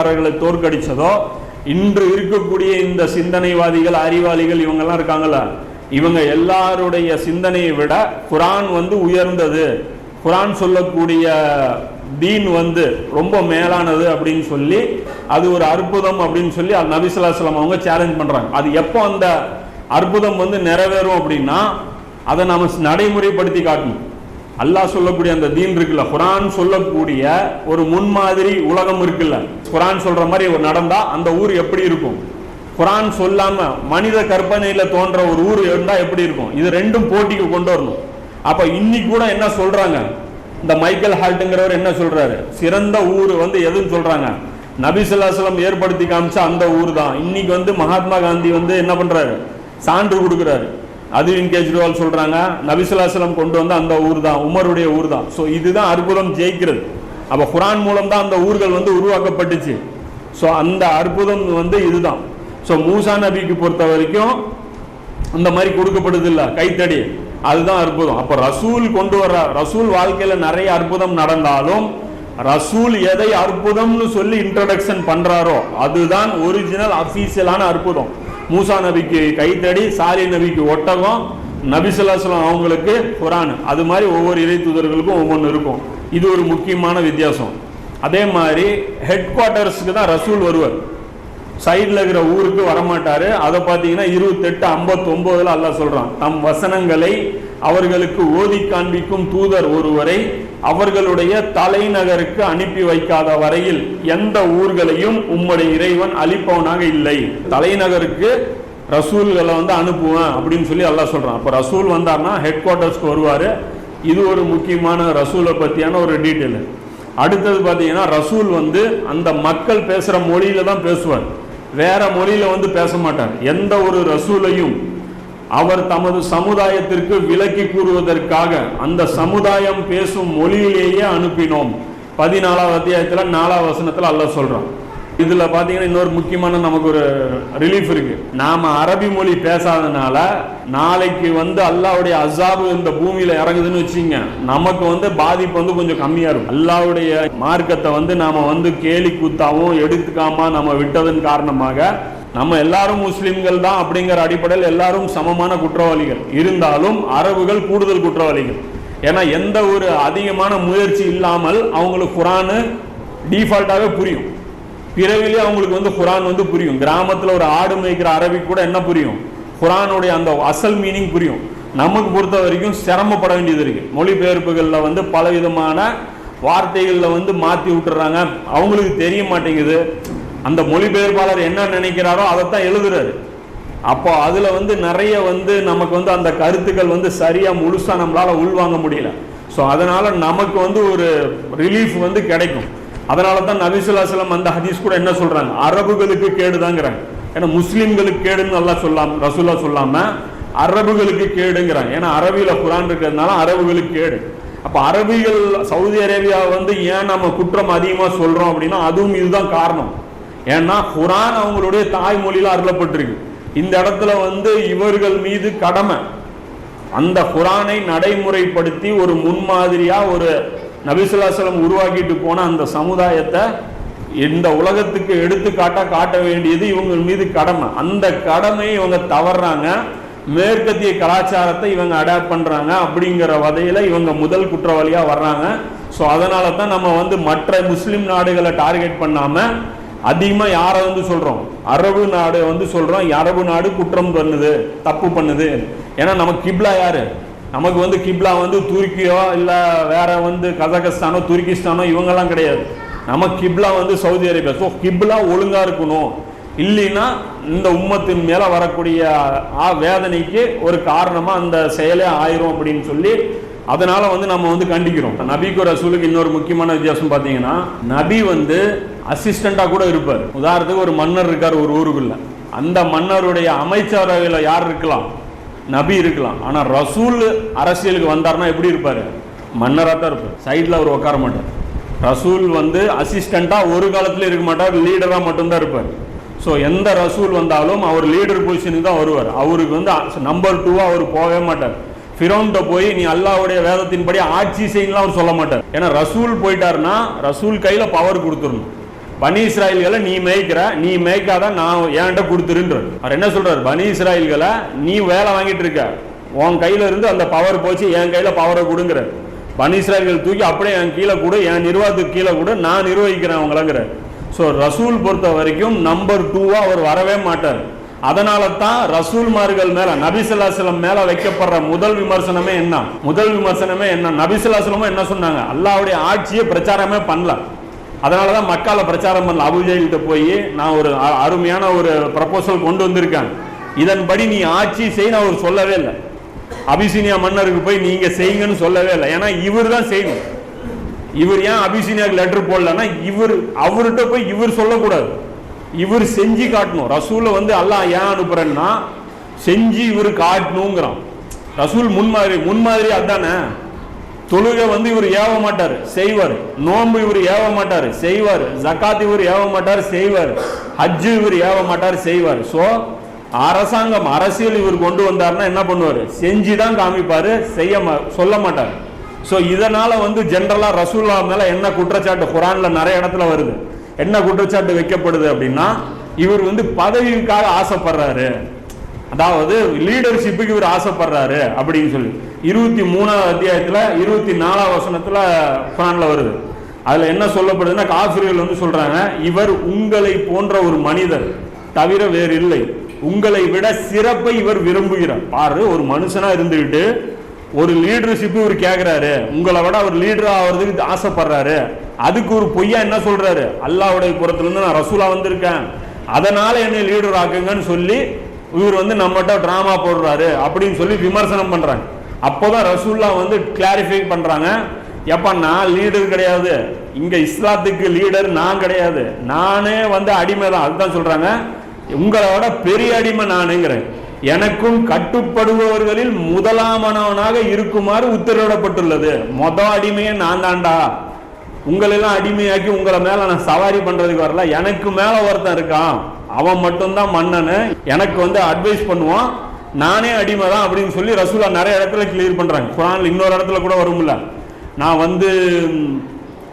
அவர்களை தோற்கடிச்சதோ இன்று இருக்கக்கூடிய இந்த சிந்தனைவாதிகள் அறிவாளிகள் இவங்கெல்லாம் இருக்காங்கள இவங்க எல்லாருடைய சிந்தனையை விட குரான் வந்து உயர்ந்தது. குரான் சொல்லக்கூடிய தீன் வந்து ரொம்ப மேலானது அப்படின்னு சொல்லி அது ஒரு அற்புதம் அப்படின்னு சொல்லி அது நபிசுல்லாஸ்லாம் அவங்க சேலஞ்ச் பண்றாங்க. அது எப்போ அந்த அற்புதம் வந்து நிறைவேறும் அப்படின்னா அதை நாம நடைமுறைப்படுத்தி காட்டணும். அல்லாஹ் சொல்லக்கூடிய அந்த தீன் இருக்குல்ல குரான் சொல்லக்கூடிய ஒரு முன்மாதிரி உலகம் இருக்குல்ல. குரான் சொல்ற மாதிரி ஒரு நடந்தா அந்த ஊர் எப்படி இருக்கும்? குரான் சொல்லாம மனித கற்பனையில தோன்ற ஒரு ஊர் இருந்தா எப்படி இருக்கும்? இது ரெண்டும் போட்டிக்கு கொண்டு வரணும். அப்ப இன்னைக்கு கூட என்ன சொல்றாங்க? இந்த மைக்கேல் ஹால்ட்டுங்கிறவர் என்ன சொல்றாரு? சிறந்த ஊர் வந்து எதுன்னு சொல்றாங்க? நபிசுல்லாசலம் ஏற்படுத்தி காமிச்ச அந்த ஊர் தான். இன்னைக்கு வந்து மகாத்மா காந்தி வந்து என்ன பண்றாரு? சான்று கொடுக்குறாரு. அதுவின் கெஜ்ரிவால் சொல்றாங்க நபிசுல்லாஸ்லம் கொண்டு வந்த அந்த ஊர் தான் உமருடைய ஊர் தான். ஸோ இதுதான் அற்புதம் ஜெயிக்கிறது. அப்போ குரான் மூலம் தான் அந்த ஊர்கள் வந்து உருவாக்கப்பட்டுச்சு. ஸோ அந்த அற்புதம் வந்து இதுதான். ஸோ மூசா நபிக்கு பொறுத்த வரைக்கும் அந்த மாதிரி கொடுக்கப்படுது இல்லை கைத்தடி. அதுதான் அற்புதம். அப்ப ரசூல் கொண்டு வர ரசூல் வாழ்க்கையில நிறைய அற்புதம் நடந்தாலும் ரசூல் எதை அற்புதம்னு சொல்லி இன்ட்ரடக்ஷன் பண்றாரோ அதுதான் ஒரிஜினல் அபிஷியலான அற்புதம். மூசா நபிக்கு கைத்தடி சாலி நபிக்கு ஒட்டகம் நபிசுல்லாஸ்லாம் அவங்களுக்கு குரான். அது மாதிரி ஒவ்வொரு இறை தூதர்களுக்கும் ஒவ்வொன்று இருக்கும். இது ஒரு முக்கியமான வித்தியாசம். அதே மாதிரி ஹெட் குவார்ட்டர்ஸ்க்கு தான் ரசூல் வருவர். சைடில் இருக்கிற ஊருக்கு வரமாட்டாரு. அதை பார்த்தீங்கன்னா இருபத்தெட்டு ஐம்பத்தொம்போதில் அல்லா சொல்கிறான் தம் வசனங்களை அவர்களுக்கு ஓதி காண்பிக்கும் தூதர் ஒருவரை அவர்களுடைய தலைநகருக்கு அனுப்பி வைக்காத வரையில் எந்த ஊர்களையும் உம்முடைய இறைவன் அழிப்பவனாக இல்லை. தலைநகருக்கு ரசூல்களை வந்து அனுப்புவேன் அப்படின்னு சொல்லி எல்லாம் சொல்கிறான் அப்போ ரசூல் வந்தார்னா ஹெட் குவார்ட்டர்ஸ்க்கு வருவார். இது ஒரு முக்கியமான ரசூலை பற்றியான ஒரு டீட்டெயில் அடுத்தது பார்த்தீங்கன்னா ரசூல் வந்து அந்த மக்கள் பேசுகிற மொழியில தான் பேசுவார். வேற மொழியில வந்து பேச மாட்டார். எந்த ஒரு ரசூலையும் அவர் தமது சமுதாயத்திற்கு விலக்கி கூறுவதற்காக அந்த சமுதாயம் பேசும் மொழியிலேயே அனுப்பினோம். பதினாலாவது அத்தியாயத்தில் நாலாவது வசனத்தில் அல்ல சொல்றான். இதுல பாத்தீங்கன்னா இன்னொரு முக்கியமான நமக்கு ஒரு ரிலீஃப் இருக்கு. நாம அரபி மொழி பேசாதனால நாளைக்கு வந்து அல்லாவுடைய அசாபு இந்த பூமியில இறங்குதுன்னு வச்சுங்க நமக்கு வந்து பாதிப்பு வந்து கொஞ்சம் கம்மியா இருக்கும். அல்லாவுடைய மார்க்கத்தை வந்து நாம வந்து கேலி கூத்தாவும் எடுத்துக்காம நம்ம விட்டதன் காரணமாக நம்ம எல்லாரும் முஸ்லிம்கள் தான் அப்படிங்கிற அடிப்படையில் எல்லாரும் சமமான குற்றவாளிகள். இருந்தாலும் அரபுகள் கூடுதல் குற்றவாளிகள். ஏன்னா எந்த ஒரு அதிகமான முயற்சி இல்லாமல் அவங்களுக்கு குரானு டிஃபால்ட்டாகவே புரியும். பிறவிலே அவங்களுக்கு வந்து குரான் வந்து புரியும். கிராமத்தில் ஒரு ஆடு மேய்க்கிற அரபி கூட என்ன புரியும்? குரானுடைய அந்த அசல் மீனிங் புரியும். நமக்கு பொறுத்த வரைக்கும் சிரமப்பட வேண்டியது இருக்கு. மொழிபெயர்ப்புகளில் வந்து பலவிதமான வார்த்தைகளில் வந்து மாற்றி விட்டுறாங்க. அவங்களுக்கு தெரிய மாட்டேங்குது. அந்த மொழிபெயர்ப்பாளர் என்ன நினைக்கிறாரோ அதைத்தான் எழுதுறாரு. அப்போ அதில் வந்து நிறைய வந்து நமக்கு வந்து அந்த கருத்துக்கள் வந்து சரியாக முழுசாக நம்மளால் உள்வாங்க முடியல. ஸோ அதனால் நமக்கு வந்து ஒரு ரிலீஃப் வந்து கிடைக்கும். அதனால தான் நபிசுல்லாசலம் அந்த ஹதீஸ் கூட என்ன சொல்றாங்க? அரபுகளுக்கு கேடுதாங்கிறாங்க. ஏன்னா முஸ்லிம்களுக்கு கேடுன்னு நல்லா சொல்லாம ரசூல்லா சொல்லாம அரபுகளுக்கு கேடுங்கிறாங்க. ஏன்னா அரபியில குரான் இருக்கிறதுனால அரபுகளுக்கு கேடு. அப்ப அரபிகள் சவுதி அரேபியா வந்து ஏன் நம்ம குற்றம் அதிகமா சொல்றோம் அப்படின்னா அதுவும் இதுதான் காரணம். ஏன்னா குரான் அவங்களுடைய தாய்மொழியில அருளப்பட்டிருக்கு. இந்த இடத்துல வந்து இவர்கள் மீது கடமை. அந்த குரானை நடைமுறைப்படுத்தி ஒரு முன்மாதிரியா ஒரு நபிசுல்லாசலம் உருவாக்கிட்டு போன அந்த சமுதாயத்தை இந்த உலகத்துக்கு எடுத்துக்காட்டா காட்ட வேண்டியது இவங்க மீது கடமை. அந்த கடமையை இவங்க தவறுறாங்க மேற்கத்திய கலாச்சாரத்தை இவங்க அடாப்ட் பண்றாங்க. அப்படிங்கிற வகையில இவங்க முதல் குற்றவாளியா வர்றாங்க. ஸோ அதனால தான் நம்ம வந்து மற்ற முஸ்லிம் நாடுகளை டார்கெட் பண்ணாம அதிகமாக யாரை வந்து சொல்கிறோம் அரபு நாடு வந்து சொல்கிறோம் அரபு நாடு குற்றம் பண்ணுது தப்பு பண்ணுது. ஏன்னா நம்ம கிப்லா யாரு? நமக்கு வந்து கிப்லா வந்து துருக்கியோ இல்லை வேற வந்து கசகஸ்தானோ துருக்கிஸ்தானோ இவங்கெல்லாம் கிடையாது. நம்ம கிப்லா வந்து சவுதி அரேபியா. ஸோ கிப்லா ஒழுங்காக இருக்கணும். இல்லைன்னா இந்த உம்மத்தின் மேலே வரக்கூடிய ஆ, வேதனைக்கு ஒரு காரணமாக அந்த செயலே ஆயிரும் அப்படின்னு சொல்லி அதனால வந்து நம்ம வந்து கண்டிக்கிறோம். நபிக்கு ரசூலுக்கு இன்னொரு முக்கியமான வித்தியாசம் பார்த்தீங்கன்னா நபி வந்து அசிஸ்டண்ட்டாக கூட இருப்பார். உதாரணத்துக்கு ஒரு மன்னர் இருக்கார் ஒரு ஊருக்குள்ள. அந்த மன்னருடைய அமைச்சரவையில் யார் இருக்கலாம்? நபி இருக்கலாம். ஆனால் ரசூல் அரசியலுக்கு வந்தார்னா எப்படி இருப்பார்? மன்னராக தான் இருப்பார். சைடில் அவர் உட்கார மாட்டார். ரசூல் வந்து அசிஸ்டண்ட்டாக ஒரு காலத்தில் இருக்க மாட்டார் லீடராக மட்டும்தான் இருப்பார். ஸோ எந்த ரசூல் வந்தாலும் அவர் லீடர் பொசிஷனுக்கு தான் வருவார். அவருக்கு வந்து நம்பர் டூவாக அவர் போகவே மாட்டார். ஃபிரோன்கிட்ட போய் நீ அல்லாவுடைய வேதத்தின்படி ஆட்சி செய்யலாம் அவர் சொல்ல மாட்டார். ஏன்னா ரசூல் போயிட்டாருன்னா ரசூல் கையில் பவர் கொடுத்துடணும். பனி இஸ்ராயல்களை நீ மேய்க்கிற நீ மேய்க்காத நான் என்கிட்ட கொடுத்துருன்ற அவர் என்ன சொல்றாரு? பனி இஸ்ராயல்களை நீ வேலை வாங்கிட்டு இருக்க. உன் கையில இருந்து அந்த பவர் போச்சு என் கையில பவரை கொடுங்கிற. பனி இஸ்ராயல்கள் தூக்கி அப்படியே என் கீழே கொடு என் நிர்வாகத்துக்கு கீழே கொடு நான் நிர்வகிக்கிறேன் அவங்களங்கிற ஸோ ரசூல் பொறுத்த வரைக்கும் நம்பர் டூவா அவர் வரவே மாட்டார். அதனால தான் ரசூல்மார்கள் மேல நபிசுல்லாசலம் மேல வைக்கப்படுற முதல் விமர்சனமே என்ன? முதல் விமர்சனமே என்ன? நபிசுல்லாசலமும் என்ன சொன்னாங்க? அல்லாவுடைய ஆட்சியை பிரச்சாரமே பண்ணல. அதனால தான் மக்களை பிரச்சாரம் பண்ணல அபுஜெயில்கிட்ட போய் நான் ஒரு அ- அருமையான ஒரு ப்ரப்போசல் கொண்டு வந்திருக்கேன் இதன்படி நீ ஆட்சி செய் நான் அவர் சொல்லவே இல்லை. அபிசீனியா மன்னருக்கு போய் நீங்க செய்யுங்கன்னு சொல்லவே இல்லை. ஏன்னா இவர் தான் செய்யணும். இவர் ஏன் அபிசீனியாக்கு லெட்டர் போடலன்னா இவர் அவர்கிட்ட போய் இவர் சொல்லக்கூடாது. இவர் செஞ்சு காட்டணும். ரசூலை வந்து அல்லாஹ் ஏன் அனுப்புறேன்னா செஞ்சு இவர் காட்டணுங்கிறான். ரசூல் முன்மாதிரி முன்மாதிரி அதானே? தொழுகை வந்து இவர் ஏவ மாட்டார் செய்வார். நோன்பு இவர் ஏவ மாட்டார் செய்வார். ஜக்காத் இவர் ஏவ மாட்டார் செய்வார். ஹஜ்ஜு இவர் ஏவ மாட்டார் செய்வார். ஸோ அரசாங்கம் அரசியல் இவர் கொண்டு வந்தாருன்னா என்ன பண்ணுவார்? செஞ்சு தான் காமிப்பாரு செய்ய சொல்ல மாட்டார். ஸோ இதனால வந்து ஜென்ரலா ரசூல்லா மேல என்ன குற்றச்சாட்டு? குரான்ல நிறைய இடத்துல வருது. என்ன குற்றச்சாட்டு வைக்கப்படுது அப்படின்னா இவர் வந்து பதவிக்காக ஆசைப்படுறாரு. அதாவது லீடர்ஷிப்புக்கு இவர் ஆசைப்படுறாரு அப்படின்னு சொல்லி. இருபத்தி மூணாவது அத்தியாயத்தில் இருபத்தி நாலாவது வசனத்தில் குரானில் வருது. அதில் என்ன சொல்லப்படுதுன்னா காசிரியர்கள் வந்து சொல்கிறாங்க இவர் உங்களை போன்ற ஒரு மனிதர் தவிர வேறு இல்லை உங்களை விட சிறப்பை இவர் விரும்புகிறார். பாரு ஒரு மனுஷனாக இருந்துக்கிட்டு ஒரு லீடர்ஷிப் இவர் கேட்குறாரு உங்களை விட அவர் லீடர் ஆகிறதுக்கு ஆசைப்படுறாரு. அதுக்கு ஒரு பொய்யா என்ன சொல்கிறாரு அல்லாவுடைய புறத்துலேருந்து நான் ரசூலாக வந்திருக்கேன். அதனால் என்னை லீடர் ஆக்குங்கன்னு சொல்லி இவர் வந்து நம்மகிட்ட ட்ராமா போடுறாரு அப்படின்னு சொல்லி விமர்சனம் பண்ணுறாங்க அப்போதான் ரசூல்லா வந்து கிளாரிஃபை பண்ணுறாங்க எப்ப நான் லீடர் கிடையாது. இங்கே இஸ்லாத்துக்கு லீடர் நான் கிடையாது. நானே வந்து அடிமை தான். அதுதான் சொல்கிறாங்க உங்களோட பெரிய அடிமை நானுங்கிறேன். எனக்கும் கட்டுப்படுபவர்களில் முதலாமனவனாக இருக்குமாறு உத்தரவிடப்பட்டுள்ளது. மொத அடிமையே நான் தான்டா. உங்களெல்லாம் அடிமையாக்கி உங்களை மேலே நான் சவாரி பண்ணுறதுக்கு வரல. எனக்கு மேலே ஒருத்தன் இருக்கான். அவன் மட்டும்தான் மன்னனு. எனக்கு வந்து அட்வைஸ் பண்ணுவான். நானே அடிமை தான் அப்படின்னு சொல்லி ரசூலா நிறைய இடத்துல கிளியர் பண்ணுறாங்க குரான் இன்னொரு இடத்துல கூட வரும்ல. நான் வந்து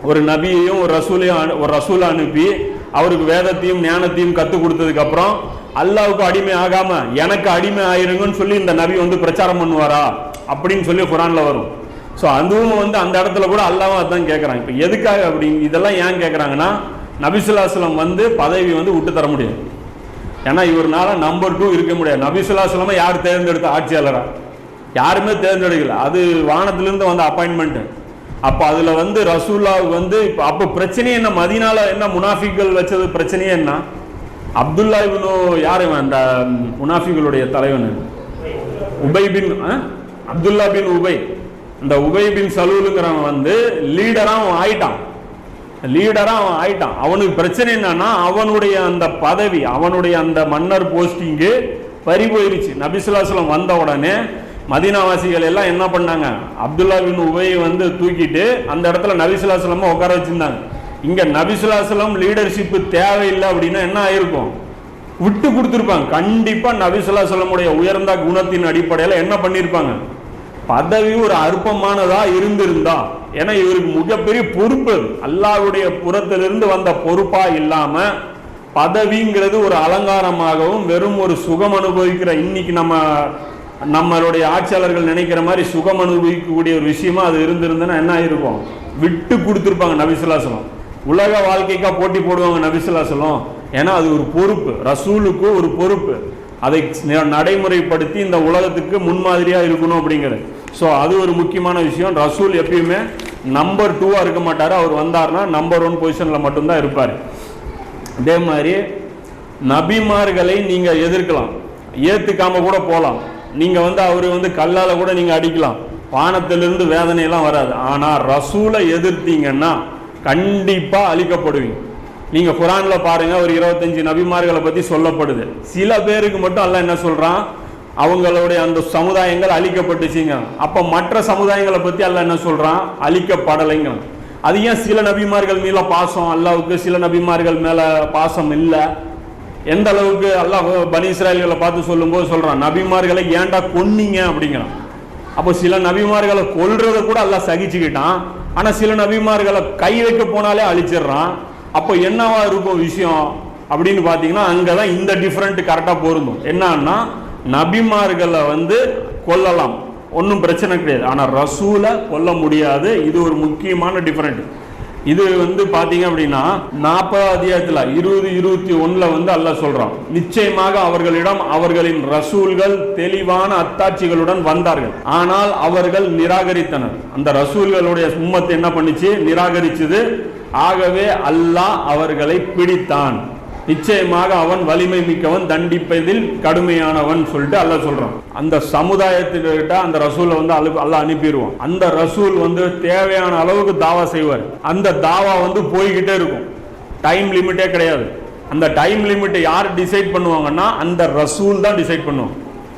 ஒரு நபியையும் ஒரு ரசூலையும் அனு- ஒரு ரசூலை அனுப்பி அவருக்கு வேதத்தையும் ஞானத்தையும் கற்றுக் கொடுத்ததுக்கப்புறம் அல்லாவுக்கு அடிமை ஆகாமல் எனக்கு அடிமை ஆயிருங்கன்னு சொல்லி இந்த நபி வந்து பிரச்சாரம் பண்ணுவாரா? அப்படின்னு சொல்லி குரானில் வரும். ஸோ அதுவும் வந்து அந்த இடத்துல கூட அல்லாவும் அதான் கேட்குறாங்க இப்போ எதுக்காக அப்படி? இதெல்லாம் ஏன் கேட்குறாங்கன்னா நபிசுல்லாஸ்லம் வந்து பதவி வந்து விட்டு தர முடியாது ஏன்னா இவர்னால நம்பர் டூ இருக்க முடியாது. நபிசுல்லாஸ்லமை யார் தேர்ந்தெடுத்த ஆட்சியாளரா? யாருமே தேர்ந்தெடுக்கல. அது வானத்திலிருந்து வந்த அப்பாயின்மெண்ட் அப்போ அதில் வந்து ரசூல்லாவுக்கு வந்து இப்போ அப்போ பிரச்சனை என்ன? மதினால என்ன முனாஃபிக்கள் வச்சது பிரச்சனையே என்ன? அப்துல்லா இவனோ யார் இவன்? அந்த முனாஃபிகளுடைய தலைவன் உபை பின் ஆ? அப்துல்லா பின் உபை. இந்த உபை பின் சலூலுங்கிறவன் வந்து லீடராக அவன் ஆயிட்டான். லீடராக அவன் ஆயிட்டான். அவனுக்கு பிரச்சனை என்னன்னா அவனுடைய அந்த பதவி அவனுடைய அந்த மன்னர் போஸ்டிங்கு பறி போயிருச்சு. நபிசுல்லாஸ்லம் வந்த உடனே மதீனாவாசிகள் எல்லாம் என்ன பண்ணாங்க? அப்துல்லா பின் உபயை வந்து தூக்கிட்டு அந்த இடத்துல நபிசுல்லாஸ்லமா உட்கார வச்சிருந்தாங்க. இங்கே நபிசுல்லாஸ்லம் லீடர்ஷிப்பு தேவையில்லை அப்படின்னா என்ன ஆயிருக்கும்? விட்டு கொடுத்துருப்பாங்க. கண்டிப்பாக நபிசுல்லாஸ்லமுடைய உயர்ந்த குணத்தின் அடிப்படையில் என்ன பண்ணியிருப்பாங்க பதவி ஒரு அற்பமானதா இருந்திருந்தா? ஏன்னா இவருக்கு மிகப்பெரிய பொறுப்பு. அல்லாவுடைய புறத்திலிருந்து வந்த பொறுப்பா இல்லாம பதவிங்கிறது ஒரு அலங்காரமாகவும் வெறும் ஒரு சுகம் அனுபவிக்கிற இன்னைக்கு நம்ம நம்மளுடைய ஆட்சியாளர்கள் நினைக்கிற மாதிரி சுகம் அனுபவிக்கக்கூடிய ஒரு விஷயமா அது இருந்திருந்ததுன்னா என்ன ஆயிருக்கும்? விட்டு கொடுத்துருப்பாங்க நபிசுல்லாசலம் உலக வாழ்க்கைக்கா போட்டி போடுவாங்க நபிசுல்லாசலம் ஏன்னா அது ஒரு பொறுப்பு. ரசூலுக்கு ஒரு பொறுப்பு. அதை நடைமுறைப்படுத்தி இந்த உலகத்துக்கு முன்மாதிரியா இருக்கணும் அப்படிங்கிறது. ஸோ அது ஒரு முக்கியமான விஷயம். ரசூல் எப்பயுமே நம்பர் டூவாக இருக்க மாட்டார். அவர் வந்தாருன்னா நம்பர் ஒன் பொசிஷனில் மட்டும்தான் இருப்பார். அதே மாதிரி நபிமார்களை நீங்கள் எதிர்க்கலாம். ஏற்றுக்காமல் கூட போகலாம் நீங்கள் வந்து அவர் வந்து கல்லால் கூட நீங்கள் அடிக்கலாம். வானத்திலிருந்து வேதனையெல்லாம் வராது. ஆனால் ரசூலை எதிர்த்தீங்கன்னா கண்டிப்பாக அழிக்கப்படுவீங்க. நீங்கள் குரானில் பாருங்கள் ஒரு இருபத்தஞ்சு நபிமார்களை பற்றி சொல்லப்படுது. சில பேருக்கு மட்டும் அல்ல என்ன சொல்கிறான் அவங்களுடைய அந்த சமுதாயங்கள் அழிக்கப்பட்டுச்சுங்க. அப்ப மற்ற சமுதாயங்களை பத்தி அல்ல என்ன சொல்றான்? அழிக்கப்படலைங்க. அது ஏன் சில நபிமார்கள் மேல பாசம்? அல்லாவுக்கு சில நபிமார்கள் மேல பாசம் இல்லை. எந்த அளவுக்கு அல்லாஹ் பனி இஸ்ராயல்களை பார்த்து சொல்லும்போது சொல்றான் நபிமார்களை ஏன்டா கொன்னீங்க? அப்படிங்கிறான் அப்போ சில நபிமார்களை கொல்றதை கூட அல்லாஹ் சகிச்சுக்கிட்டான். ஆனா சில நபிமார்களை கை வைக்க போனாலே அழிச்சிடுறான். அப்போ என்னவா இருக்கும் விஷயம் அப்படின்னு பார்த்தீங்கன்னா அங்கே தான் இந்த டிஃப்ரெண்ட் கரெக்டாக பொருந்தும். என்னன்னா நபிமார்களை வந்து கொல்லலாம். ஒன்றும் பிரச்சனை கிடையாது. ஆனால் ரசூலை கொல்ல முடியாது. இது ஒரு முக்கியமான டிஃப்ரெண்ட் இது வந்து பார்த்தீங்க அப்படின்னா நாற்பது அதிகாரத்தில் இருபது இருபத்தி ஒன்றில் வந்து அல்லாஹ் சொல்கிறான் நிச்சயமாக அவர்களிடம் அவர்களின் ரசூல்கள் தெளிவான அத்தாட்சிகளுடன் வந்தார்கள். ஆனால் அவர்கள் நிராகரித்தனர். அந்த ரசூல்களுடைய உம்மத்தை என்ன பண்ணுச்சு? நிராகரிச்சது. ஆகவே அல்லாஹ் அவர்களை பிடித்தான். நிச்சயமாக அவன் வலிமை மிக்கவன் தண்டிப்பதில் கடுமையானவன் சொல்லிட்டு அல்ல சொல்றான். அந்த சமுதாயத்திட்ட அந்த ரசூலை வந்து அலு- அல்ல அனுப்பிடுவான். அந்த ரசூல் வந்து தேவையான அளவுக்கு தாவா செய்வார். அந்த தாவா வந்து போய்கிட்டே இருக்கும். டைம் லிமிட்டே கிடையாது. அந்த டைம் லிமிட்டை யார் டிசைட் பண்ணுவாங்கன்னா அந்த ரசூல் தான் டிசைட் பண்ணுவாங்க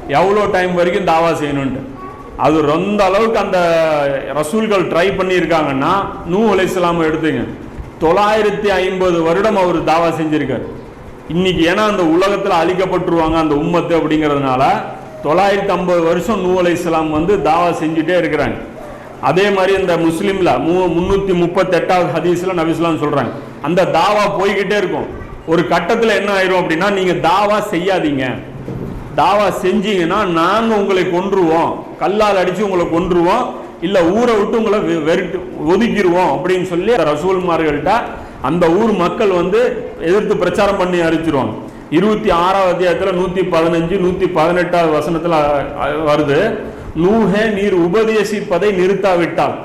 எவ்வளோ டைம் வரைக்கும் தாவா செய்யணுன்ட்டு அது ரொம்ப அளவுக்கு அந்த ரசூல்கள் ட்ரை பண்ணியிருக்காங்கன்னா நூ அலைஹிஸ்ஸலாம் எடுத்துங்க. தொள்ளாயிரத்தி ஐம்பது வருடம் அவர் தாவா செஞ்சிருக்கார். இன்னைக்கு ஏன்னா அந்த உலகத்தில் அழிக்கப்பட்டுருவாங்க அந்த உம்மத்து அப்படிங்கிறதுனால தொள்ளாயிரத்தி ஐம்பது வருஷம் நூ இஸ்லாம் வந்து தாவா செஞ்சுட்டே இருக்கிறாங்க. அதே மாதிரி இந்த முஸ்லீமில் மூ முந்நூற்றி முப்பத்தெட்டாவது ஹதீஸில் நபிஸ்லாம் சொல்கிறாங்க அந்த தாவா போய்கிட்டே இருக்கும். ஒரு கட்டத்தில் என்ன ஆயிரும் அப்படின்னா நீங்கள் தாவா செய்யாதீங்க. தாவா செஞ்சீங்கன்னா நாங்கள் உங்களை கொன்றுவோம். கல்லால் அடித்து உங்களை கொன்றுவோம். இல்லை ஊரை விட்டு உங்களை வெ- வெறுட்டு ஒதுக்கிடுவோம் அப்படின்னு சொல்லி ரசூல்மார்கள்ட்ட அந்த ஊர் மக்கள் வந்து எதிர்த்து பிரச்சாரம் பண்ணி அறிவிச்சிருவாங்க. இருபத்தி ஆறாவது அத்தியாயத்தில் நூற்றி பதினஞ்சு நூற்றி பதினெட்டாவது வசனத்தில் வருது. நூஹே நீர் உபதேசிப்பதை நிறுத்தாவிட்டால்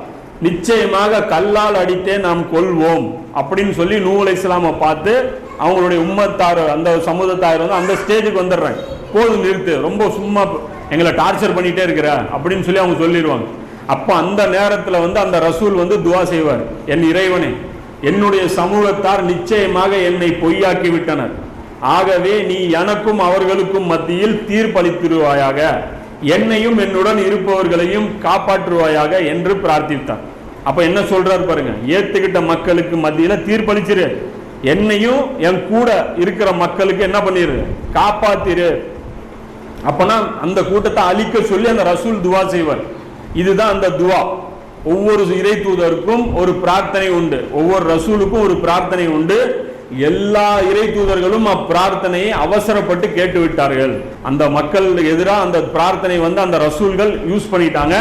நிச்சயமாக கல்லால் அடித்தே நாம் கொள்வோம் அப்படின்னு சொல்லி நூலை இஸ்லாமை பார்த்து அவங்களுடைய உம்மத்தார் அந்த சமூகத்தார் வந்து அந்த ஸ்டேஜுக்கு வந்துடுறாங்க. போதும் நிறுத்து ரொம்ப சும்மா எங்களை டார்ச்சர் பண்ணிகிட்டே இருக்கிற அப்படின்னு சொல்லி அவங்க சொல்லிடுவாங்க. அப்போ அந்த நேரத்தில் வந்து அந்த ரசூல் வந்து துவா செய்வார். என் இறைவனே என்னுடைய சமூகத்தார் நிச்சயமாக என்னை பொய்யாக்கி விட்டனர். ஆகவே நீ எனக்கும் அவர்களுக்கும் மத்தியில் தீர்ப்பளித்திருவாயாக. என்னையும் என்னுடன் இருப்பவர்களையும் காப்பாற்றுவாயாக என்று பிரார்த்தித்தார் அப்ப என்ன சொல்றார் பாருங்க ஏத்துக்கிட்ட மக்களுக்கு மத்தியில தீர்ப்பளிச்சிரு. என்னையும் என் கூட இருக்கிற மக்களுக்கு என்ன பண்ணிரு? காப்பாத்திரு. அப்பனா அந்த கூட்டத்தை அழிக்க சொல்லி அந்த ரசூல் துவா செய்வார். இதுதான் அந்த துவா. ஒவ்வொரு இறை தூதருக்கும் ஒரு பிரார்த்தனை உண்டு. ஒவ்வொரு ரசூலுக்கும் ஒரு பிரார்த்தனை உண்டு. எல்லா இறை தூதர்களும் அப்பிரார்த்தனையை அவசரப்பட்டு கேட்டு விட்டார்கள் அந்த மக்கள் எதிராக அந்த பிரார்த்தனை வந்து அந்த ரசூல்கள் யூஸ் பண்ணிட்டாங்க.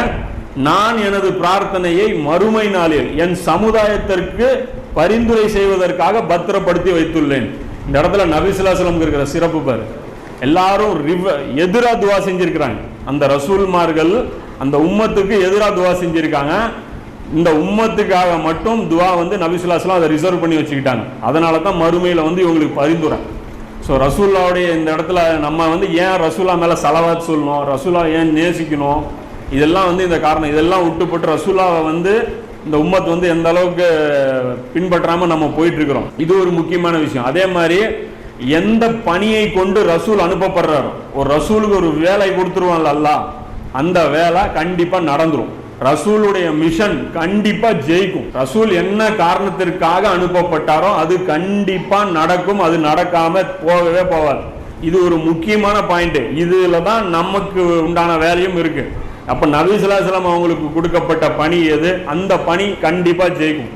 நான் எனது பிரார்த்தனையை மறுமை நாளில் என் சமுதாயத்திற்கு பரிந்துரை செய்வதற்காக பத்திரப்படுத்தி வைத்துள்ளேன். இந்த இடத்துல நபிசுலாசலம் இருக்கிற சிறப்பு பேர். எல்லாரும் ரிவ- எதிரா துவா செஞ்சிருக்கிறாங்க. அந்த ரசூல்மார்கள் அந்த உம்மத்துக்கு எதிராக துவா செஞ்சுருக்காங்க. இந்த உம்மத்துக்காக மட்டும் துவா வந்து நபிசுல்லாஸ்லாம் அதை ரிசர்வ் பண்ணி வச்சுக்கிட்டாங்க. அதனால தான் மறுமையில் வந்து இவங்களுக்கு பரிந்துரை. ஸோ ரசூல்லாவுடைய இந்த இடத்துல நம்ம வந்து ஏன் ரசூல்லா மேலே செலவாத் சொல்லணும்? ரசூல்லா ஏன் நேசிக்கணும்? இதெல்லாம் வந்து இந்த காரணம். இதெல்லாம் விட்டுப்பட்டு ரசூல்லாவை வந்து இந்த உம்மத் வந்து எந்த அளவுக்கு பின்பற்றாமல் நம்ம போயிட்டுருக்குறோம். இது ஒரு முக்கியமான விஷயம். அதே மாதிரி எந்த பணியை கொண்டு ரசூல் அனுப்பப்படுறாரோ ஒரு ரசூலுக்கு ஒரு வேலை கொடுத்துருவான்ல அல்லாஹ் அந்த வேலை கண்டிப்பாக நடந்துடும் ரசூலுடைய மிஷன் கண்டிப்பா ஜெயிக்கும். ரசூல் என்ன காரணத்திற்காக அனுப்பப்பட்டாரோ அது கண்டிப்பா நடக்கும். அது நடக்காம போகவே போகாது. இது ஒரு முக்கியமான பாயிண்ட் இதுல தான் நமக்கு உண்டான வேலையும் இருக்கு. அப்ப நபிசுல்லாசலம் அவங்களுக்கு கொடுக்கப்பட்ட பணி எது? அந்த பணி கண்டிப்பா ஜெயிக்கும்.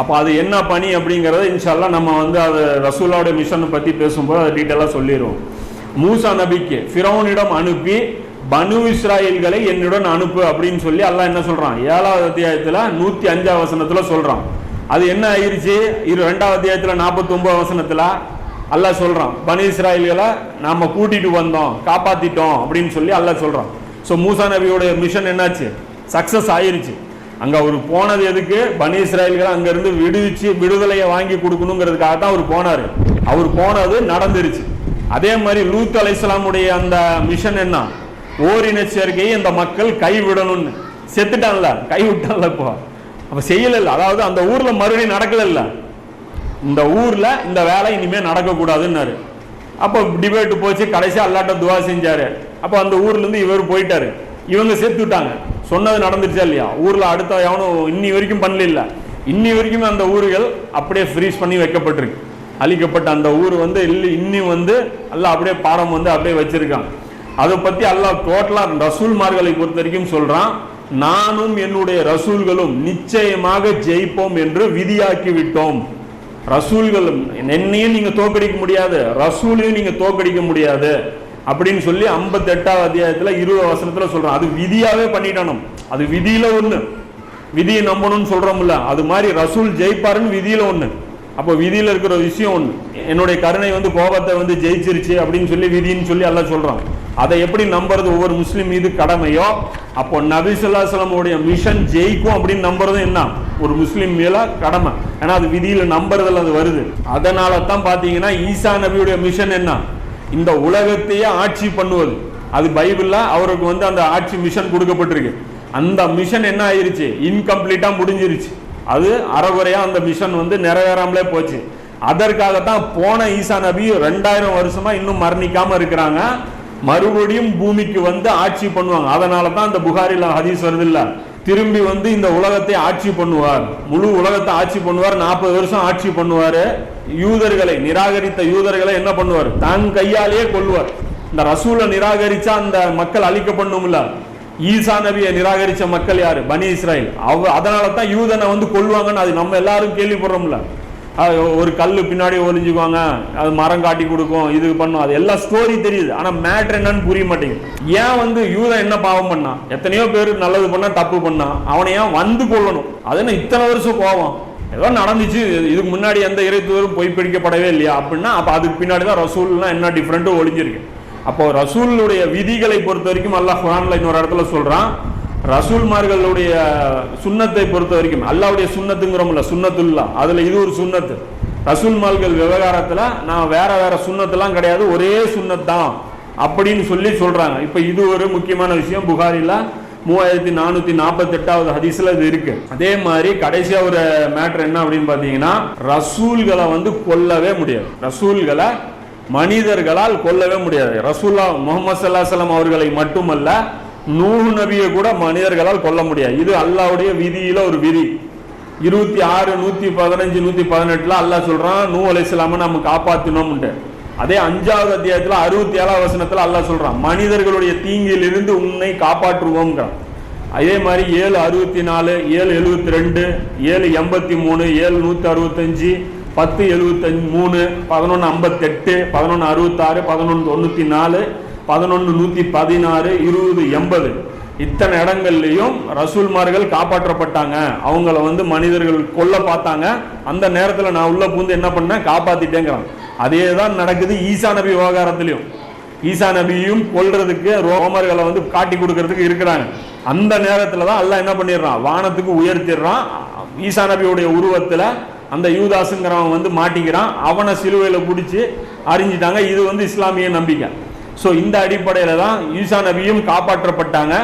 அப்போ அது என்ன பணி அப்படிங்கிறத இன்ஷால்லா நம்ம வந்து அது ரசூலாவுடைய மிஷனை பற்றி பேசும்போது அதை டீட்டெயிலாக சொல்லிடுவோம் மூசா நபிக்கு ஃபிரௌனிடம் அனுப்பி பனு இஸ்ராயல்களை என்னுடன் அனுப்பு அப்படின்னு சொல்லி அல்லாஹ் என்ன சொல்றான்? ஏழாவது அத்தியாயத்தில் நூற்றி அஞ்சாவது வசனத்துல சொல்றான். அது என்ன ஆயிருச்சு? இரு ரெண்டாவது அத்தியாயத்தில் நாற்பத்தொம்பது வசனத்துல அல்லாஹ் சொல்றான் பனு இஸ்ராயல்களை நாம கூட்டிட்டு வந்தோம் காப்பாத்திட்டோம் அப்படின்னு சொல்லி அல்லாஹ் சொல்றான். ஸோ மூசா நபியோட மிஷன் என்னாச்சு? சக்சஸ் ஆயிருச்சு. அங்கே அவர் போனது எதுக்கு? பனி இஸ்ராயல்களை அங்கேருந்து விடுவிச்சு விடுதலையை வாங்கி கொடுக்கணுங்கிறதுக்காக தான் அவர் போனார். அவர் போனது நடந்துருச்சு. அதே மாதிரி லூத் அலைஹிஸ்ஸலாமுடைய அந்த மிஷன் என்ன? ஓரின சேர்க்கையை இந்த மக்கள் கைவிடணும்னு. செத்துட்டான்ல கை விட்டான்ல இப்போ. அப்ப செய்யல அதாவது அந்த ஊர்ல மறுபடியும் நடக்கல இந்த ஊர்ல இந்த வேலை இனிமே நடக்கக்கூடாதுன்னாரு. அப்போ டிபேட்டு போச்சு கடைசி அல்லாட்ட துவா செஞ்சாரு. அப்போ அந்த ஊர்ல இருந்து இவர் போயிட்டாரு. இவங்க சேர்த்து விட்டாங்க. சொன்னது நடந்துருச்சா இல்லையா? ஊர்ல அடுத்த எவனும் இன்னி வரைக்கும் பண்ணல இன்னி வரைக்கும் அந்த ஊர்கள் அப்படியே ஃப்ரீஸ் பண்ணி வைக்கப்பட்டிருக்கு. அழிக்கப்பட்ட அந்த ஊர் வந்து இல்லை இன்னும் வந்து எல்லாம் அப்படியே பாடம் வந்து அப்படியே வச்சிருக்கான் அதை பத்தி அல்லாஹ் டோட்டலா ரசூல்மார்களை பொறுத்த வரைக்கும் சொல்றான் நானும் என்னுடைய ரசூல்களும் நிச்சயமாக ஜெயிப்போம் என்று விதியாக்கி விட்டோம் ரசூல்கள் என்னையும் நீங்க தோக்கடிக்க முடியாது ரசூலையும் நீங்க தோக்கடிக்க முடியாது. அப்படின்னு சொல்லி 58வது எட்டாவது அத்தியாயத்துல இருபது வசனத்துல சொல்றான். அது விதியாவே பண்ணிட்டனும். அது விதியில ஒண்ணு. விதியை நம்பணும்னு சொல்றோம்ல அது மாதிரி ரசூல் ஜெயிப்பாருன்னு விதியில ஒண்ணு. அப்போ விதியில இருக்கிற விஷயம் ஒன்று என்னுடைய கருணை வந்து கோபத்தை வந்து ஜெயிச்சிருச்சு அப்படின்னு சொல்லி விதின்னு சொல்லி எல்லாம் சொல்றான். அதை எப்படி நம்புறது ஒவ்வொரு முஸ்லீம் மீது கடமையோ? அப்போ நபி சொல்லாசலமுடைய மிஷன் ஜெயிக்கும் அப்படின்னு நம்புறதும் என்ன? ஒரு முஸ்லீம் மேல கடமை. ஏன்னா அது விதியில நம்புறதுல அது வருது. அதனால தான் பாத்தீங்கன்னா ஈசா நபியுடைய மிஷன் என்ன? இந்த உலகத்தையே ஆட்சி பண்ணுவது. அது பைபிள்ல அவருக்கு வந்து அந்த ஆட்சி மிஷன் கொடுக்கப்பட்டிருக்கு. அந்த மிஷன் என்ன ஆயிருச்சு? இன்கம்ப்ளீட்டா முடிஞ்சிருச்சு. அது அறகுறையா அந்த மிஷன் வந்து நிறைவேறாமலே போச்சு. அதற்காகத்தான் போன ஈசா நபி ரெண்டாயிரம் வருஷமா இன்னும் மரணிக்காம இருக்கிறாங்க. மறுபடியும் பூமிக்கு வந்து ஆட்சி பண்ணுவாங்க. அதனால தான் அந்த புகாரில் ஹதீஸ் வருது திரும்பி வந்து இந்த உலகத்தை ஆட்சி பண்ணுவார். முழு உலகத்தை ஆட்சி பண்ணுவார். நாற்பது வருஷம் ஆட்சி பண்ணுவாரு. யூதர்களை நிராகரித்த யூதர்களை என்ன பண்ணுவார்? தன் கையாலேயே கொள்வார் இந்த ரசூலை நிராகரிச்சா அந்த மக்கள் அழிக்கப்படும்ல ஈசா நபியை நிராகரிச்ச மக்கள் யாரு? பனி இஸ்ராயல் அவ அதனால தான் யூதனை வந்து கொள்வாங்கன்னு அது நம்ம எல்லாரும் கேள்விப்படுறோம்ல. ஒரு கல் பின்னாடி ஒளிஞ்சுக்குவாங்க. அது மரம் காட்டி கொடுக்கும் இது பண்ணும். அது எல்லா ஸ்டோரி தெரியுது. ஆனால் மேட்ரு என்னன்னு புரிய மாட்டேங்குது. ஏன் வந்து யூதன் என்ன பாவம் பண்ணான் எத்தனையோ பேர் நல்லது பண்ணா தப்பு பண்ணா. அவனை ஏன் வந்து கொள்ளணும் அது என்ன இத்தனை வருஷம் கோவம் ஏதோ நடந்துச்சு. இதுக்கு முன்னாடி எந்த இறைத்துவரும் பொய் பிடிக்கப்படவே இல்லையா? அப்படின்னா அப்போ அதுக்கு பின்னாடி தான் ரசூல்லாம் என்ன டிஃப்ரெண்ட்டும் ஒளிஞ்சிருக்கு. அப்போ ரசூலுடைய விதிகளை பொறுத்த வரைக்கும் அல்லாஹ் குரான்ல இன்னொரு இடத்துல சொல்றான். ரசூல்மார்களுடைய சுண்ணத்தை பொறுத்த வரைக்கும் அல்லாவுடைய சுண்ணத்துங்கிறோம்ல சுண்ணத்துல்லா. அதுல இது ஒரு சுண்ணத்து. ரசூல்மார்கள் விவகாரத்துல நான் வேற வேற சுண்ணத்தெல்லாம் கிடையாது ஒரே சுண்ணத் தான் அப்படின்னு சொல்லி சொல்றாங்க. இப்போ இது ஒரு முக்கியமான விஷயம். புகாரில மூவாயிரத்தி நானூத்தி நாற்பத்தி எட்டாவது இது இருக்கு. அதே மாதிரி கடைசியா ஒரு மேட்டர் என்ன அப்படின்னு பாத்தீங்கன்னா ரசூல்களை வந்து கொல்லவே முடியாது. ரசூல்களை மனிதர்களால் கொல்லவே முடியாது. ரசூல்லா முகமது சல்லாஹம் அவர்களை மட்டுமல்ல நூறு நபியை கூட மனிதர்களால் கொல்ல முடியாது. இது அல்லாவுடைய விதியில ஒரு விதி. இருபத்தி ஆறு நூத்தி பதினஞ்சு நூத்தி பதினெட்டுல அல்லா சொல்றான் நூ அலைசலாம நம்ம காப்பாத்தினோம்ட்டு அதே அஞ்சாவது அத்தியாயத்துல அறுபத்தி ஏழாவது வசனத்துல அல்லாஹ் சொல்றான் மனிதர்களுடைய தீங்கிலிருந்து உன்னை காப்பாற்றுவோம்ங்கிறான். அதே மாதிரி ஏழு அறுபத்தி நாலு ஏழு எழுபத்தி ரெண்டு ஏழு எண்பத்தி மூணு ஏழு நூத்தி அறுபத்தஞ்சு பத்து எழுபத்தஞ்சு மூணு பதினொன்று ஐம்பத்தெட்டு பதினொன்று அறுபத்தாறு பதினொன்று தொண்ணூற்றி நாலு பதினொன்று நூற்றி பதினாறு இருபது எண்பது. இத்தனை இடங்கள்லையும் ரசூல்மார்கள் காப்பாற்றப்பட்டாங்க. அவங்கள வந்து மனிதர்கள் கொல்ல பார்த்தாங்க. அந்த நேரத்தில் நான் உள்ள பூந்து என்ன பண்ணேன்? காப்பாத்திட்டேங்கிறான். அதே தான் நடக்குது ஈசா நபி விவகாரத்திலையும். ஈசா நபியும் கொல்றதுக்கு ரோமர்களை வந்து காட்டி கொடுக்கறதுக்கு இருக்கிறாங்க. அந்த நேரத்தில் தான் எல்லாம் என்ன பண்ணிடுறான்? வானத்துக்கு உயர்த்திடுறான். ஈசா நபியுடைய உருவத்தில் அந்த யூதாஸுங்கிறவன் வந்து மாட்டிக்கிறான். அவனை சிலுவையில் பிடிச்சி அறிஞ்சிட்டாங்க. இது வந்து இஸ்லாமிய நம்பிக்கை. ஸோ இந்த அடிப்படையில் தான் ஈசா நபியும் காப்பாற்றப்பட்டாங்க.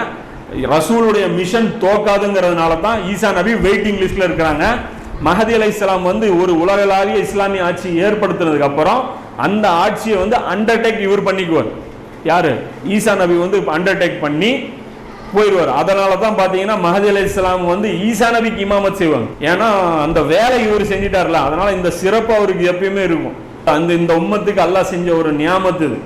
ரசூலுடைய மிஷன் தோக்காதுங்கிறதுனால தான் ஈசா நபி வெயிட்டிங் லிஸ்ட்டில் இருக்கிறாங்க. மஹதி அலை இஸ்லாம் வந்து ஒரு உலகளாவிய இஸ்லாமிய ஆட்சி ஏற்படுத்தினதுக்கு அப்புறம் அந்த ஆட்சியை வந்து அண்டர்டேக் இவர் பண்ணிக்குவார். யார்? ஈசா நபி வந்து அண்டர்டேக் பண்ணி போயிடுவார். அதனால தான் பார்த்தீங்கன்னா மஹதி அலி இஸ்லாம் வந்து ஈசா நபிக்கு இமாமத் செய்வாங்க. ஏன்னா அந்த வேலை இவர் செஞ்சிட்டார்ல அதனால இந்த சிறப்பு அவருக்கு எப்பயுமே இருக்கும். அந்த இந்த உம்மத்துக்கு அல்லாஹ் செஞ்ச ஒரு நியாமத்து இது.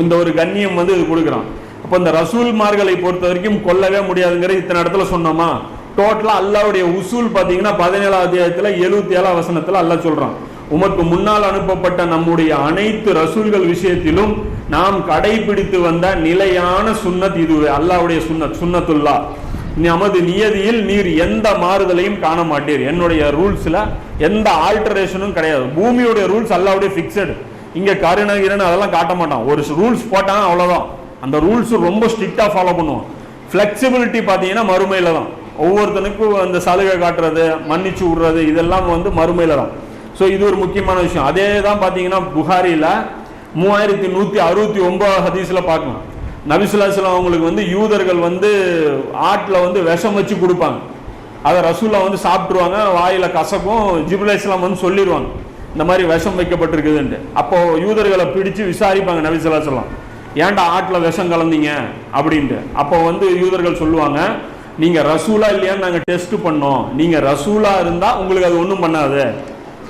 இந்த ஒரு கண்ணியம் வந்து இது கொடுக்குறான். அப்போ இந்த ரசூல்மார்களை பொறுத்த வரைக்கும் கொல்லவே முடியாதுங்கிற இத்தனை இடத்துல சொன்னோமா? டோட்டலாக அல்லாவுடைய உசூல் பார்த்தீங்கன்னா பதினேழாம் அத்தியாயத்தில் எழுபத்தி ஏழாம் வசனத்தில் அல்லாஹ் சொல்கிறான் உமக்கு முன்னால் அனுப்பப்பட்ட நம்முடைய அனைத்து ரசூல்கள் விஷயத்திலும் நாம் கடைபிடித்து வந்த நிலையான சுன்னத் இதுவே அல்லாவுடைய சுண்ணத் சுண்ணத்துல்லா நமது நியதியில் நீர் எந்த மாறுதலையும் காண மாட்டீர். என்னுடைய ரூல்ஸில் எந்த ஆல்டரேஷனும் கிடையாது. பூமியுடைய ரூல்ஸ் அல்லாவுடைய ஃபிக்ஸடு இங்க கருணகிரன் அதெல்லாம் காட்ட மாட்டான். ஒரு ரூல்ஸ் போட்டான் அவ்வளவுதான். அந்த ரூல்ஸ் ரொம்ப ஸ்ட்ரிக்டா ஃபாலோ பண்ணுவான். ஃபிளெக்சிபிலிட்டி பார்த்தீங்கன்னா மறுமையில தான். ஒவ்வொருத்தனுக்கும் அந்த சலுகை காட்டுறது மன்னிச்சு விடுறது இதெல்லாம் வந்து மறுமையில தான். ஸோ இது ஒரு முக்கியமான விஷயம். அதே தான் பார்த்தீங்கன்னா புகாரியில் மூவாயிரத்தி நூற்றி அறுபத்தி ஒன்பது ஹதீஸில் பார்க்கலாம். நபிசுல்லாஸ்லாம் அவங்களுக்கு வந்து யூதர்கள் வந்து ஆட்டில் வந்து விஷம் வச்சு கொடுப்பாங்க. அதை ரசூலா வந்து சாப்பிட்ருவாங்க வாயில் கசக்கும் ஜிபுல் இஸ்லாம் வந்து சொல்லிடுவாங்க இந்த மாதிரி விஷம் வைக்கப்பட்டிருக்குதுன்ட்டு. அப்போது யூதர்களை பிடிச்சு விசாரிப்பாங்க நபிசுல்லாஸ்லாம் ஏன்டா ஆட்டில் விஷம் கலந்தீங்க? அப்படின்ட்டு. அப்போ வந்து யூதர்கள் சொல்லுவாங்க நீங்கள் ரசூலா இல்லையான்னு நாங்கள் டெஸ்ட் பண்ணோம். நீங்கள் ரசூலா இருந்தால் உங்களுக்கு அது ஒன்றும் பண்ணாது.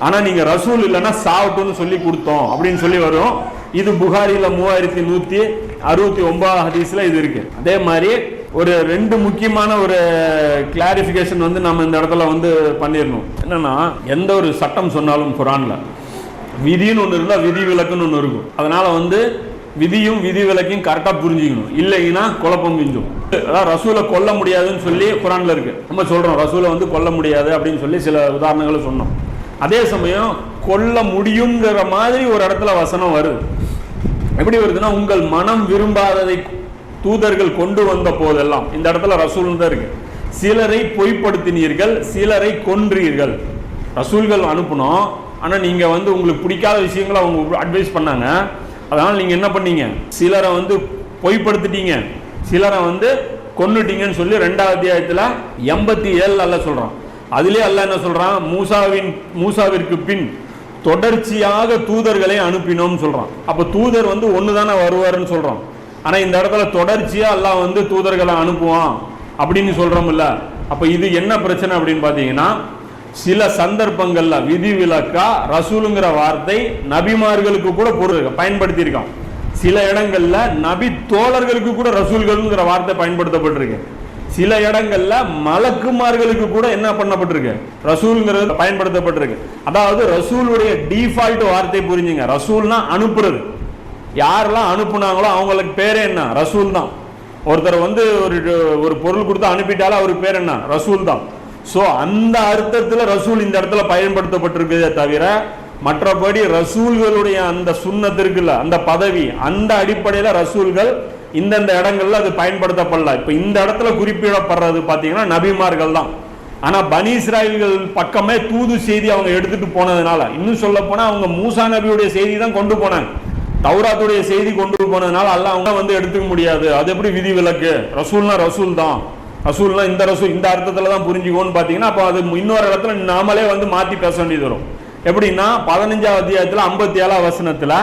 ஆனால் நீங்கள் ரசூல் இல்லைன்னா சாவட்டும்னு சொல்லி கொடுத்தோம். அப்படின்னு சொல்லி வரும். இது புகாரியில் மூவாயிரத்தி நூற்றி அறுபத்தி ஒன்பதாம் ஹதீஸில் இது இருக்குது அதே மாதிரி ஒரு ரெண்டு முக்கியமான ஒரு கிளாரிஃபிகேஷன் வந்து நம்ம இந்த இடத்துல வந்து பண்ணிடணும் என்னன்னா எந்த ஒரு சட்டம் சொன்னாலும் குரானில். விதின்னு ஒன்று இருந்தால் விதி விலக்குன்னு ஒன்று இருக்கும். அதனால வந்து விதியும் விதி விலக்கையும் கரெக்டாக புரிஞ்சுக்கணும். இல்லைன்னா குழப்பம் மிஞ்சும். அதான் ரசூலை கொல்ல முடியாதுன்னு சொல்லி குரானில் இருக்கு. நம்ம சொல்கிறோம் ரசூலை வந்து கொல்ல முடியாது அப்படின்னு சொல்லி சில உதாரணங்களை சொன்னோம். அதே சமயம் கொல்ல முடியுங்கிற மாதிரி ஒரு இடத்துல வசனம் வருது. எப்படி வருதுன்னா உங்கள் மனம் விரும்பாததை தூதர்கள் கொண்டு வந்த போதெல்லாம் இந்த இடத்துல ரசூல் தான் இருக்கு. சிலரை பொய்ப்படுத்தினீர்கள் சிலரை கொன்றீர்கள். ரசூல்கள் அனுப்பணும் ஆனால் நீங்கள் வந்து உங்களுக்கு பிடிக்காத விஷயங்களை அவங்க அட்வைஸ் பண்ணாங்க. அதனால் நீங்கள் என்ன பண்ணீங்க? சிலரை வந்து பொய்ப்படுத்திட்டீங்க. சிலரை வந்து கொன்னுட்டீங்கன்னு சொல்லி ரெண்டாவது அத்தியாயத்தில் எண்பத்தி ஏழு அல்ல சொல்கிறான் அதிலே அல்ல என்ன சொல்கிறான் மூசாவின் மூசாவிற்கு பின் தொடர்ச்சியாக தூதர்களை அனுப்பினோம்னு சொல்கிறான் அப்போ தூதர் வந்து ஒன்று தானே வருவார்னு சொல்றோம் ஆனால் இந்த இடத்துல தொடர்ச்சியாக எல்லாம் வந்து தூதர்களை அனுப்புவான் அப்படின்னு சொல்கிறோம்ல அப்போ இது என்ன பிரச்சனை அப்படின்னு பார்த்தீங்கன்னா சில சந்தர்ப்பங்களில் விதி விலக்கா ரசூலுங்கிற வார்த்தை நபிமார்களுக்கு கூட பொருள் பயன்படுத்தியிருக்கான். சில இடங்கள்ல நபி தோழர்களுக்கு கூட ரசூல்கள்ங்கிற வார்த்தை பயன்படுத்தப்பட்டிருக்கு. சில இடங்கள்ல மலக்குமார்களுக்கு கூட என்ன பண்ணப்பட்டிருக்கு? ரசூல்ங்கிறது பயன்படுத்தப்பட்டிருக்கு. அதாவது ரசூலுடைய டிஃபால்ட் வார்த்தை புரிஞ்சுங்க. ரசூல்னா அனுப்புறது. யாரெல்லாம் அனுப்புனாங்களோ அவங்களுக்கு பேரே என்ன? ரசூல் தான். ஒருத்தர் வந்து ஒரு ஒரு பொருள் கொடுத்து அனுப்பிட்டாலும் அவருக்கு பேர் என்ன? ரசூல் தான். ஸோ அந்த அர்த்தத்தில் ரசூல் இந்த இடத்துல பயன்படுத்தப்பட்டிருக்குதே தவிர மற்றபடி ரசூல்களுடைய அந்த சுண்ணத்து இருக்குல்ல அந்த பதவி அந்த அடிப்படையில் ரசூல்கள் இந்தந்த இடங்கள்ல அது பயன்படுத்தப்படல. இப்போ இந்த இடத்துல குறிப்பிடப்படுறது பார்த்தீங்கன்னா நபிமார்கள் தான். ஆனால் பனி இஸ்ராயல்கள் பக்கமே தூது செய்தி அவங்க எடுத்துட்டு போனதுனால இன்னும் சொல்ல போனால் அவங்க மூசா நபியுடைய செய்தி தான் கொண்டு போனாங்க. தௌராத்துடைய செய்தி கொண்டு போனதுனால அல்ல அவங்க வந்து எடுத்துக்க முடியாது. அது எப்படி விதி விலக்கு? ரசூல்னா ரசூல் தான். ரசூல்னா இந்த ரசூல் இந்த அர்த்தத்தில் தான் புரிஞ்சுக்கோன்னு பார்த்தீங்கன்னா அப்போ அது இன்னொரு இடத்துல நாமளே வந்து மாற்றி பேச வேண்டியது வரும். எப்படின்னா பதினஞ்சாவது அத்தியாயத்தில் ஐம்பத்தி ஏழாம் வசனத்தில்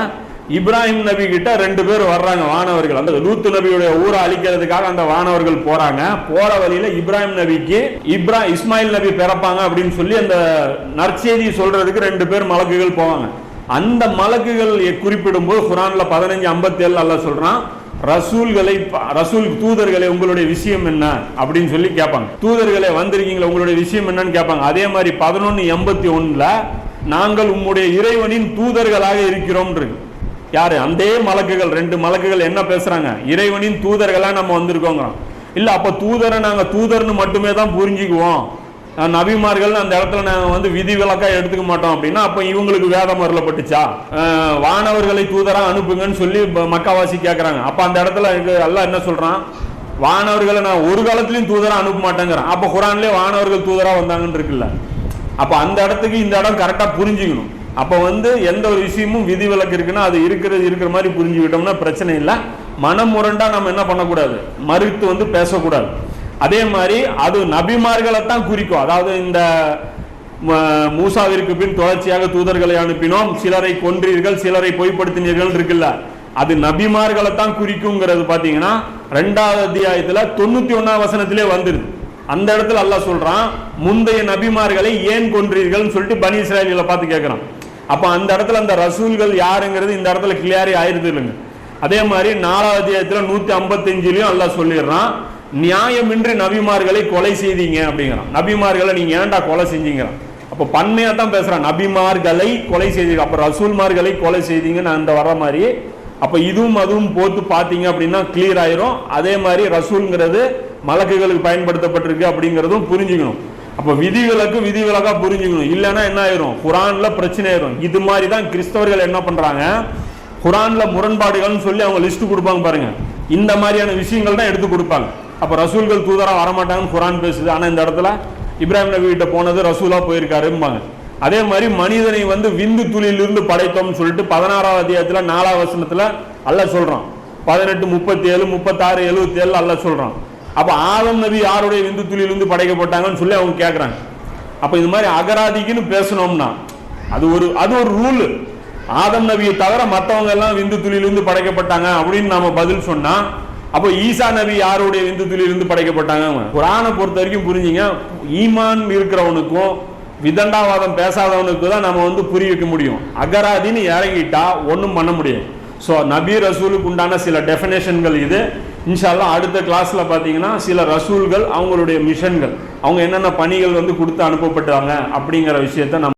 இப்ராஹிம் நபி கிட்ட ரெண்டு பேர் வர்றாங்க வானவர்கள். அந்த லூத்து நபியுடைய ஊரை அழிக்கிறதுக்காக அந்த வானவர்கள் போறாங்க. போற வழியில இப்ராஹிம் நபிக்கு இப்ரா இஸ்மாயில் நபி பிறப்பாங்க அப்படின்னு சொல்லி அந்த நற்செய்தி சொல்றதுக்கு ரெண்டு பேர் மலக்குகள் போவாங்க. அந்த மலக்குகள் குறிப்பிடும்போது குரானில் குரான்ல பதினஞ்சு ஐம்பத்தி ஏழு அல்ல சொல்றான் ரசூல்களை ரசூல் தூதர்களை உங்களுடைய விஷயம் என்ன? அப்படின்னு சொல்லி கேட்பாங்க. தூதர்களை வந்திருக்கீங்களா? உங்களுடைய விஷயம் என்னன்னு கேட்பாங்க. அதே மாதிரி பதினொன்னு எண்பத்தி ஒன்றில் நாங்கள் உம்முடைய இறைவனின் தூதர்களாக இருக்கிறோம் யாரு? அந்த மலக்குகள் ரெண்டு மலக்குகள் என்ன பேசுறாங்க? இறைவனின் தூதர்களா நம்ம வந்திருக்கோங்கிறோம் இல்ல அப்ப தூதரை நாங்க தூதர்னு மட்டுமே தான் புரிஞ்சுக்குவோம். நபிமார்கள் அந்த இடத்துல நாங்கள் வந்து விதி விளக்கா எடுத்துக்க மாட்டோம் அப்படின்னா அப்ப இவங்களுக்கு வேதம் வரலப்பட்டுச்சா வானவர்களை தூதரா அனுப்புங்கன்னு சொல்லி மக்காவாசி கேட்கறாங்க அப்ப அந்த இடத்துல எல்லாம் என்ன சொல்றான்? வானவர்களை நான் ஒரு காலத்திலையும் தூதரா அனுப்ப மாட்டேங்கிறேன். அப்ப குரான்லேயே வானவர்கள் தூதரா வந்தாங்கன்னு இருக்குல்ல. அப்ப அந்த இடத்துக்கு இந்த இடம் கரெக்டா புரிஞ்சுக்கணும். அப்ப வந்து எந்த ஒரு விஷயமும் விதி விலக்கு இருக்குன்னா அது இருக்கிறது இருக்கிற மாதிரி புரிஞ்சுக்கிட்டோம்னா பிரச்சனை இல்லை. மனம் முரண்டா நம்ம என்ன பண்ணக்கூடாது? மறுத்து வந்து பேசக்கூடாது. அதே மாதிரி அது நபிமார்களை தான் குறிக்கும். அதாவது இந்த மூசாவிற்கு பின் தொடர்ச்சியாக தூதர்களை அனுப்பினோம். சிலரை கொன்றீர்கள் சிலரை பொய்ப்படுத்தினீர்கள் இருக்குல்ல. அது நபிமார்களை தான் குறிக்குங்கிறது பார்த்தீங்கன்னா ரெண்டாவது அத்தியாயத்தில் தொண்ணூத்தி ஒன்னாம் வசனத்திலே வந்துருது. அந்த இடத்துல அல்லாஹ் சொல்றான் முந்தைய நபிமார்களை ஏன் கொன்றீர்கள்னு சொல்லிட்டு பனி இஸ்ராயலிகளை பார்த்து கேட்குறான் அப்போ அந்த இடத்துல அந்த ரசூல்கள் யாருங்கிறது இந்த இடத்துல கிளியாரி ஆயிருது இல்லைங்க. அதே மாதிரி நாலாவது அத்தியாயத்தில் நூற்றி ஐம்பத்தஞ்சிலையும் அல்லாஹ் சொல்லிடுறான் நியாயமின்றி நபிமார்களை கொலை செய்தீங்க அப்படிங்கிறான். நபிமார்களை நீங்க ஏன்டா கொலை செஞ்சீங்கிறான்? அப்போ பன்மையா தான் பேசுறான். நபிமார்களை கொலை செய்தீங்க. அப்ப ரசூல்மார்களை கொலை செய்தீங்கன்னு அந்த வர மாதிரி அப்ப இதுவும் அதுவும் போட்டு பாத்தீங்க அப்படின்னா கிளியர் ஆயிரும். அதே மாதிரி ரசூல்ங்கிறது மலக்குகளுக்கு பயன்படுத்தப்பட்டிருக்கு அப்படிங்கிறதும் புரிஞ்சுக்கணும். அப்ப விதிவிலக்கு விதிவிலக்கா புரிஞ்சுக்கணும். இல்லைன்னா என்ன ஆயிரும்? குரான்ல பிரச்சனை ஆயிரும். இது மாதிரி தான் கிறிஸ்தவர்கள் என்ன பண்றாங்க? குரான்ல முரண்பாடுகள்னு சொல்லி அவங்க லிஸ்ட் கொடுப்பாங்க பாருங்க. இந்த மாதிரியான விஷயங்கள் தான் எடுத்து கொடுப்பாங்க. அப்போ ரசூல்கள் தூதராக வரமாட்டாங்கன்னு குரான் பேசுது. ஆனால் இந்த இடத்துல இப்ராஹிம் நபி கிட்ட போனது ரசூலாக போயிருக்காரும்பாங்க. அதே மாதிரி மனிதனை வந்து விந்து துளியிலிருந்து படைத்தோம்னு சொல்லிட்டு பதினாறாவது அத்தியாயத்தில் நாலாவது வசனத்தில் அல்ல சொல்கிறான் பதினெட்டு முப்பத்தி ஏழு முப்பத்தாறு எழுபத்தி ஏழு அல்ல சொல்கிறான் அப்போ ஆதம் நபி யாருடைய விந்து துளியிலிருந்து படைக்கப்பட்டாங்கன்னு சொல்லி அவங்க கேட்குறாங்க அப்போ இது மாதிரி அகராதிக்குன்னு பேசணும்னா அது ஒரு அது ஒரு ரூல் ஆதம் நபியை தவிர மற்றவங்க எல்லாம் விந்து துளியிலிருந்து படைக்கப்பட்டாங்க அப்படின்னு நாம பதில் சொன்னா அப்போ ஈசா நபி யாருடைய விந்து இருந்து படைக்கப்பட்டாங்க குரானை பொறுத்த வரைக்கும் புரிஞ்சுங்க ஈமான் இருக்கிறவனுக்கும் விதண்டாவாதம் பேசாதவனுக்கு தான் நம்ம வந்து புரிய வைக்க முடியும். அகராதின்னு இறங்கிட்டா ஒன்றும் பண்ண முடியும் ஸோ நபி ரசூலுக்கு உண்டான சில டெஃபினேஷன்கள் இது. இன்ஷால்லாம் அடுத்த கிளாஸில் பார்த்தீங்கன்னா சில ரசூல்கள் அவங்களுடைய மிஷன்கள் அவங்க என்னென்ன பணிகள் வந்து கொடுத்து அனுப்பப்பட்டாங்க அப்படிங்கிற விஷயத்த நம்ம